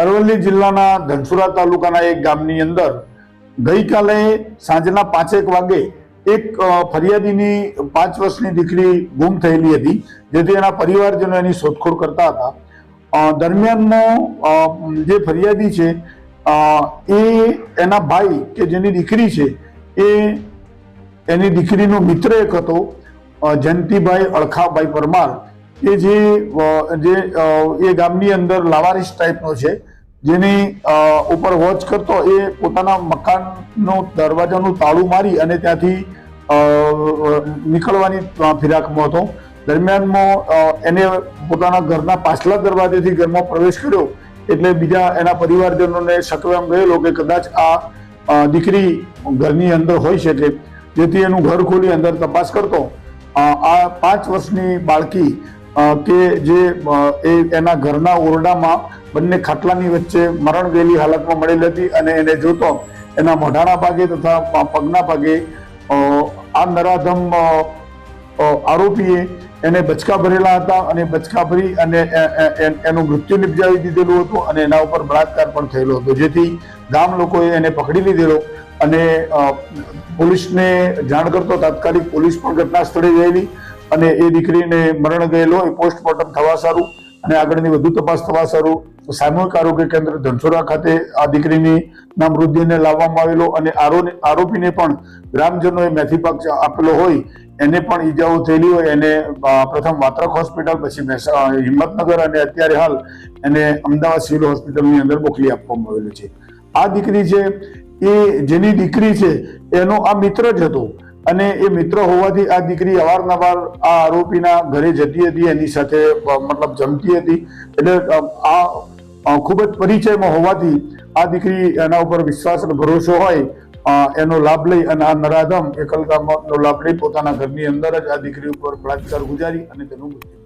અરવલ્લી જિલ્લાના ધનસુરા તાલુકાના એક ગામની અંદર ગઈકાલે સાંજના પાંચેક વાગે એક ફરિયાદીની પાંચ વર્ષની દીકરી ગુમ થયેલી હતી, જેથી એના પરિવારજનો એની શોધખોળ કરતા હતા. દરમિયાનનો જે ફરિયાદી છે એ એના ભાઈ કે જેની દીકરી છે, એ એની દીકરીનો મિત્ર એક હતો જયંતિભાઈ અળખાભાઈ પરમાર. કે જે એ ગામની અંદર લાવારીસ ટાઈપનો છે, જેની ઉપર વોચ કરતો એ પોતાના મકાનનો દરવાજાનું તાળું મારી અને ત્યાંથી નીકળવાની ફિરાકમાં હતો. દરમિયાનમાં એને પોતાના ઘરના પાછલા દરવાજેથી ઘરમાં પ્રવેશ કર્યો, એટલે બીજા એના પરિવારજનોને શકવે એમ ગયેલો કે કદાચ આ દીકરી ઘરની અંદર હોઈ શકે. જેથી એનું ઘર ખોલી અંદર તપાસ કરતો. આ પાંચ વર્ષની બાળકી કે જે એ એના ઘરના ઓરડામાં બંને ખાટલાની વચ્ચે મરણ ગયેલી હાલતમાં મળેલી હતી અને એને જોતો એના મોઢાના ભાગે તથા પગના ભાગે આ નરાધમ આરોપીએ એને બચકા ભરેલા હતા અને બચકા ભરી અને એનું મૃત્યુ નિપજાવી દીધેલું હતું અને એના ઉપર બળાત્કાર પણ થયેલો હતો. જેથી ગામ લોકોએ એને પકડી લીધેલો અને પોલીસને જાણ કરતો તાત્કાલિક પોલીસ પણ ઘટના સ્થળે ગયેલી અને એ દીકરીને મરણ ગયેલો, એ પોસ્ટમોર્ટમ થવા સારું અને આગળની વધુ તપાસ થવા સારું. સામૂહિક આરોગ્ય કેન્દ્ર ધનસુરા ખાતે આ દીકરીની ના મૃતદેહને લાવવામાં આવેલો અને આરો- આરોપીને પણ ગ્રામજનોએ મેથી પાક આપેલો હોય, એને પણ ઈજાઓ થયેલી હોય. એને પ્રથમ વાત્રક હોસ્પિટલ, પછી હિંમતનગર અને અત્યારે હાલ એને અમદાવાદ સિવિલ હોસ્પિટલની અંદર મોકલી આપવામાં આવેલું છે. આ દીકરી છે, એ જેની દીકરી છે, એનો આ મિત્ર જ હતો. અને એ મિત્ર હોવાથી આ દીકરી અવારનવાર આ આરોપીના ઘરે જતી હતી, એની સાથે મતલબ જમતી હતી. એટલે આ ખૂબ જ પરિચયમાં હોવાથી આ દીકરી એના ઉપર વિશ્વાસ અને ભરોસો હોય એનો લાભ લઈ અને આ નરાધમ એકલતાનો લાભ લઈ પોતાના ઘરની અંદર જ આ દીકરી ઉપર બળાત્કાર ગુજારી અને તેનું મૃત્યુ.